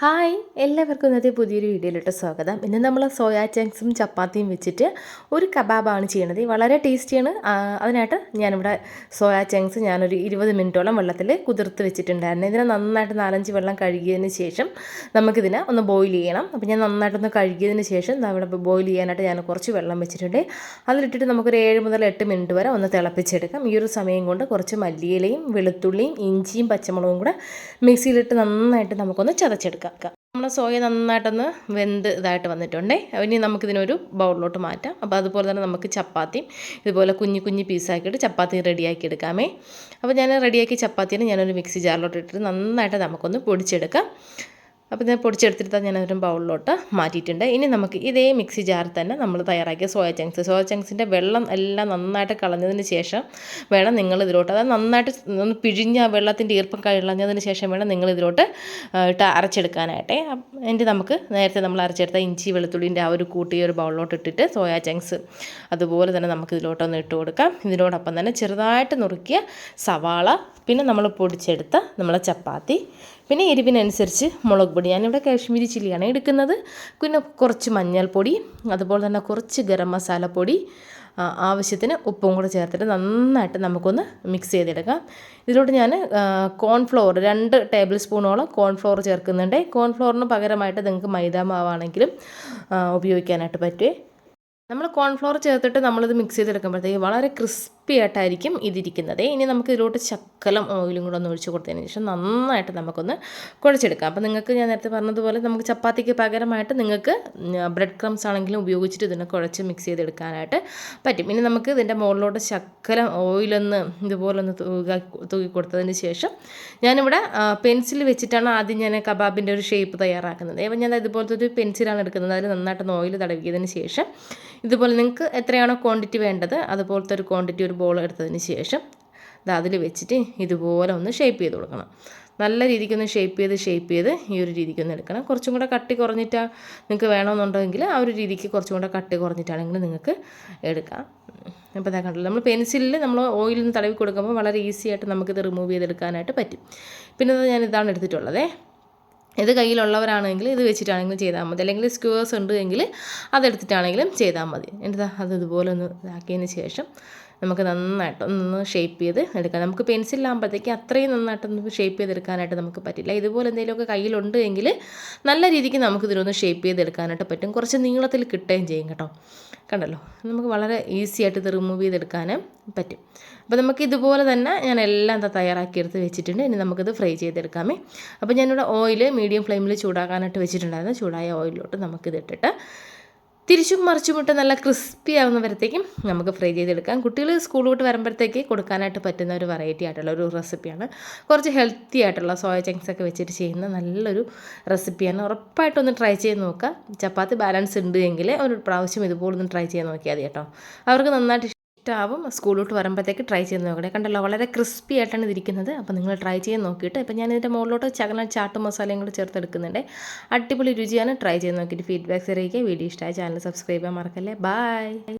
Hi എല്ലാവർക്കും ഇന്നത്തെ പുതിയൊരു വീഡിയോയിലോട്ട് സ്വാഗതം. ഇന്ന് നമ്മൾ സോയാ ചങ്ക്സും ചപ്പാത്തിയും വെച്ചിട്ട് ഒരു കബാബാണ് ചെയ്യണത്. വളരെ ടേസ്റ്റിയാണ്. അതിനായിട്ട് ഞാനിവിടെ സോയാ ചങ്ക്സ് ഞാനൊരു ഇരുപത് മിനിറ്റോളം വെള്ളത്തിൽ കുതിർത്ത് വെച്ചിട്ടുണ്ടായിരുന്നു. ഇതിനെ നന്നായിട്ട് നാലഞ്ച് വെള്ളം കഴുകിയതിന് ശേഷം നമുക്കിതിനെ ഒന്ന് ബോയിൽ ചെയ്യണം. അപ്പോൾ ഞാൻ നന്നായിട്ടൊന്ന് കഴുകിയതിന് ശേഷം അവിടെ ബോയിൽ ചെയ്യാനായിട്ട് ഞാൻ കുറച്ച് വെള്ളം വെച്ചിട്ടുണ്ട്. അതിലിട്ടിട്ട് നമുക്കൊരു ഏഴ് മുതൽ എട്ട് മിനിറ്റ് വരെ ഒന്ന് തിളപ്പിച്ചെടുക്കാം. ഈ ഒരു സമയം കൊണ്ട് കുറച്ച് മല്ലിയിലയും വെളുത്തുള്ളിയും ഇഞ്ചിയും പച്ചമുളകും കൂടെ മിക്സിയിലിട്ട് നന്നായിട്ട് നമുക്കൊന്ന് ചതച്ചെടുക്കാം. നമ്മുടെ സോയ നന്നായിട്ടൊന്ന് വെന്ത് ഇതായിട്ട് വന്നിട്ടുണ്ടേ. ഇനി നമുക്കിതിനൊരു ബൗളിലോട്ട് മാറ്റാം. അപ്പോൾ അതുപോലെ തന്നെ നമുക്ക് ചപ്പാത്തിയും ഇതുപോലെ കുഞ്ഞു കുഞ്ഞു പീസാക്കിയിട്ട് ചപ്പാത്തി റെഡിയാക്കി എടുക്കാമേ. അപ്പോൾ ഞാൻ റെഡിയാക്കി ചപ്പാത്തിനെ ഞാനൊരു മിക്സി ജാറിലോട്ട് ഇട്ടിട്ട് നന്നായിട്ട് നമുക്കൊന്ന് പൊടിച്ചെടുക്കാം. അപ്പോൾ ഞാൻ പൊടിച്ചെടുത്തിട്ട് ഞാൻ ഒരു ബൗളിലോട്ട് മാറ്റിയിട്ടുണ്ട്. ഇനി നമുക്ക് ഇതേ മിക്സി ജാറിൽ തന്നെ നമ്മൾ തയ്യാറാക്കിയ സോയ ചങ്ക്സ്. സോയ ചങ്ക്സിന്റെ വെള്ളം എല്ലാം നന്നായിട്ട് കളഞ്ഞതിന് ശേഷം വേണം നിങ്ങൾ ഇതിലോട്ട് അതായത് നന്നായിട്ട് ഒന്ന് പിഴിഞ്ഞ ആ വെള്ളത്തിന്റെ ഈർപ്പം കളഞ്ഞതിന് ശേഷം വേണം നിങ്ങൾ ഇതിലോട്ട് ഇട്ട് അരച്ചെടുക്കാനായിട്ടേ. എന്റെ നമുക്ക് നേരത്തെ നമ്മൾ അരച്ചെടുത്ത ഇഞ്ചി വെളുത്തുള്ളിന്റെ ആ ഒരു കൂട്ടി ഒരു ബൗളിലോട്ട് ഇട്ടിട്ട് സോയ ചങ്ക്സ് അതുപോലെ തന്നെ നമുക്ക് ഇതിലോട്ടൊന്ന് ഇട്ട് കൊടുക്കാം. ഇതിനോടൊപ്പം തന്നെ ചെറുതായിട്ട് നുറുക്കിയ സവാള പിന്നെ നമ്മൾ പൊടിച്ചെടുത്ത നമ്മളെ ചപ്പാത്തി പിന്നെ എരിവിനനുസരിച്ച് മുളക് പൊടി. ഞാനിവിടെ കാശ്മീരി ചില്ലിയാണ് എടുക്കുന്നത്. പിന്നെ കുറച്ച് മഞ്ഞൾപ്പൊടി അതുപോലെ തന്നെ കുറച്ച് ഗരം മസാലപ്പൊടി ആവശ്യത്തിന് ഉപ്പും കൂടെ ചേർത്തിട്ട് നന്നായിട്ട് നമുക്കൊന്ന് മിക്സ് ചെയ്തെടുക്കാം. ഇതിലോട്ട് ഞാൻ കോൺഫ്ലോർ രണ്ട് ടേബിൾ സ്പൂണോളം കോൺഫ്ലോർ ചേർക്കുന്നുണ്ട്. കോൺഫ്ലോറിന് പകരമായിട്ട് നിങ്ങൾക്ക് മൈദ മാവാണെങ്കിലും ഉപയോഗിക്കാനായിട്ട് പറ്റുമേ നമ്മൾ കോൺഫ്ലോർ ചേർത്തിട്ട് നമ്മളിത് മിക്സ് ചെയ്തെടുക്കുമ്പോഴത്തേക്ക് വളരെ ക്രിസ്പി ആയിട്ടായിരിക്കും ഇതിരിക്കുന്നത്. ഇനി നമുക്ക് ഇതിലോട്ട് ശക്കലം ഓയിലും കൂടെ ഒന്ന് ഒഴിച്ച് കൊടുത്തതിന് ശേഷം നന്നായിട്ട് നമുക്കൊന്ന് കുഴച്ചെടുക്കാം. അപ്പോൾ നിങ്ങൾക്ക് ഞാൻ നേരത്തെ പറഞ്ഞതുപോലെ നമുക്ക് ചപ്പാത്തിക്ക് പകരമായിട്ട് നിങ്ങൾക്ക് ബ്രെഡ് ക്രംസ് ആണെങ്കിലും ഉപയോഗിച്ചിട്ട് ഇതിനെ കുഴച്ച് മിക്സ് ചെയ്തെടുക്കാനായിട്ട് പറ്റും. ഇനി നമുക്ക് ഇതിന്റെ മുകളിലോട്ട് ശക്കലം ഓയിലൊന്ന് ഇതുപോലൊന്ന് തൂക തൂക്കി കൊടുത്തതിന് ശേഷം ഞാനിവിടെ പെൻസിൽ വെച്ചിട്ടാണ് ആദ്യം ഞാൻ കബാബിന്റെ ഒരു ഷേപ്പ് തയ്യാറാക്കുന്നത്. അപ്പം ഞാൻ ഇതുപോലത്തെ ഒരു പെൻസിലാണ് എടുക്കുന്നത്. അതിൽ നന്നായിട്ടൊന്ന് ഓയിൽ തടവിയതിന് ശേഷം ഇതുപോലെ നിങ്ങൾക്ക് എത്രയാണോ ക്വാണ്ടിറ്റി വേണ്ടത് അതുപോലത്തെ ഒരു ക്വാണ്ടിറ്റി ഒരു ബോൾ എടുത്തതിന് ശേഷം ഇത് അതിൽ വെച്ചിട്ട് ഇതുപോലെ ഒന്ന് ഷേപ്പ് ചെയ്ത് കൊടുക്കണം. നല്ല രീതിക്കൊന്ന് ഷേപ്പ് ചെയ്ത് ഷേപ്പ് ചെയ്ത് ഈ ഒരു രീതിക്കൊന്ന് എടുക്കണം. കുറച്ചും കൂടെ കട്ടി കുറഞ്ഞിട്ടാ നിങ്ങൾക്ക് വേണമെന്നുണ്ടെങ്കിൽ ആ ഒരു രീതിക്ക് കുറച്ചും കൂടെ കട്ടി കുറഞ്ഞിട്ടാണെങ്കിൽ നിങ്ങൾക്ക് എടുക്കാം. അപ്പോൾ ഇതാ കണ്ടല്ലോ നമ്മൾ പെൻസിലിൽ നമ്മൾ ഓയിലിൽ നിന്ന് തടവി കൊടുക്കുമ്പോൾ വളരെ ഈസി ആയിട്ട് നമുക്കിത് റിമൂവ് ചെയ്തെടുക്കാനായിട്ട് പറ്റും. പിന്നെ ഞാൻ ഇതാണ് എടുത്തിട്ടുള്ളതേ. ഇത് കയ്യിലുള്ളവരാണെങ്കിൽ ഇത് വെച്ചിട്ടാണെങ്കിലും ചെയ്താൽ മതി. അല്ലെങ്കിൽ സ്ക്വേഴ്സ് ഉണ്ട് എങ്കിൽ അതെടുത്തിട്ടാണെങ്കിലും ചെയ്താൽ മതി. എന്നിട്ട് അത് ഇതുപോലെ ഒന്ന് ഇതാക്കിയതിന് ശേഷം നമുക്ക് നന്നായിട്ട് ഒന്ന് ഷേപ്പ് ചെയ്ത് എടുക്കാം. നമുക്ക് പെൻസിലാകുമ്പോഴത്തേക്ക് അത്രയും നന്നായിട്ടൊന്ന് ഷേപ്പ് ചെയ്തെടുക്കാനായിട്ട് നമുക്ക് പറ്റില്ല. ഇതുപോലെ എന്തെങ്കിലുമൊക്കെ കയ്യിലുണ്ട് എങ്കിൽ നല്ല രീതിക്ക് നമുക്ക് ഇതിനൊന്ന് ഷേപ്പ് ചെയ്തെടുക്കാനായിട്ട് പറ്റും. കുറച്ച് നീളത്തിൽ കിട്ടുകയും ചെയ്യും കേട്ടോ. കണ്ടല്ലോ? നമുക്ക് വളരെ ഈസി ആയിട്ട് ഇത് റിമൂവ് ചെയ്തെടുക്കാനും പറ്റും. അപ്പോൾ നമുക്ക് ഇതുപോലെ തന്നെ ഞാൻ എല്ലാം എന്താ തയ്യാറാക്കി എടുത്ത് വെച്ചിട്ടുണ്ട്. ഇനി നമുക്കിത് ഫ്രൈ ചെയ്തെടുക്കാമേ. അപ്പോൾ ഞാനിവിടെ ഓയിൽ മീഡിയം ഫ്ലെയിമിൽ ചൂടാക്കാനായിട്ട് വെച്ചിട്ടുണ്ടായിരുന്നു. ചൂടായ ഓയിലോട്ട് നമുക്കിത് ഇട്ടിട്ട് തിരിച്ചും മറിച്ചും ഇട്ട് നല്ല ക്രിസ്പി ആവുന്നവരത്തേക്കും നമുക്ക് ഫ്രൈ ചെയ്തെടുക്കാം. കുട്ടികൾ സ്കൂൾ വിട്ട് വരുമ്പോഴത്തേക്ക് കൊടുക്കാനായിട്ട് പറ്റുന്ന ഒരു വെറൈറ്റി ആയിട്ടുള്ള ഒരു റെസിപ്പിയാണ് കുറച്ച് ഹെൽത്തി ആയിട്ടുള്ള സോയ ചങ്ക്സ് ഒക്കെ വെച്ചിട്ട് ചെയ്യുന്ന നല്ലൊരു റെസിപ്പിയാണ് ഉറപ്പായിട്ടൊന്ന് ട്രൈ ചെയ്ത് നോക്കുക. ചപ്പാത്തി ബാലൻസ് ഉണ്ട് എങ്കിൽ ഒരു പ്രാവശ്യം ഇതുപോലൊന്ന് ട്രൈ ചെയ്ത് നോക്കിയാൽ മതി കേട്ടോ. അവർക്ക് നന്നായിട്ട് ഇഷ്ടമാവും സ്കൂളിലോട്ട് വരുമ്പോഴത്തേക്ക് ട്രൈ ചെയ്ത് നോക്കണേ. കണ്ടല്ലോ വളരെ ക്രിസ്പി ആയിട്ടാണ് ഇതിരിക്കുന്നത്. അപ്പോൾ നിങ്ങൾ ട്രൈ ചെയ്ത് നോക്കിയിട്ട് ഇപ്പോൾ ഞാൻ ഇതിന്റെ മുകളിലോട്ട് ചകല ചാട്ട് മസാലയും കൂടെ ചേർത്തെടുക്കുന്നുണ്ട്. അടിപൊളി രുചിയാണ്. ട്രൈ ചെയ്ത് നോക്കിയിട്ട് ഫീഡ്ബാക്ക്സ് അറിയിക്കുക. വീഡിയോ ഇഷ്ടമായ ചാനൽ സബ്സ്ക്രൈബ് ചെയ്യാൻ മറക്കല്ലേ. ബൈ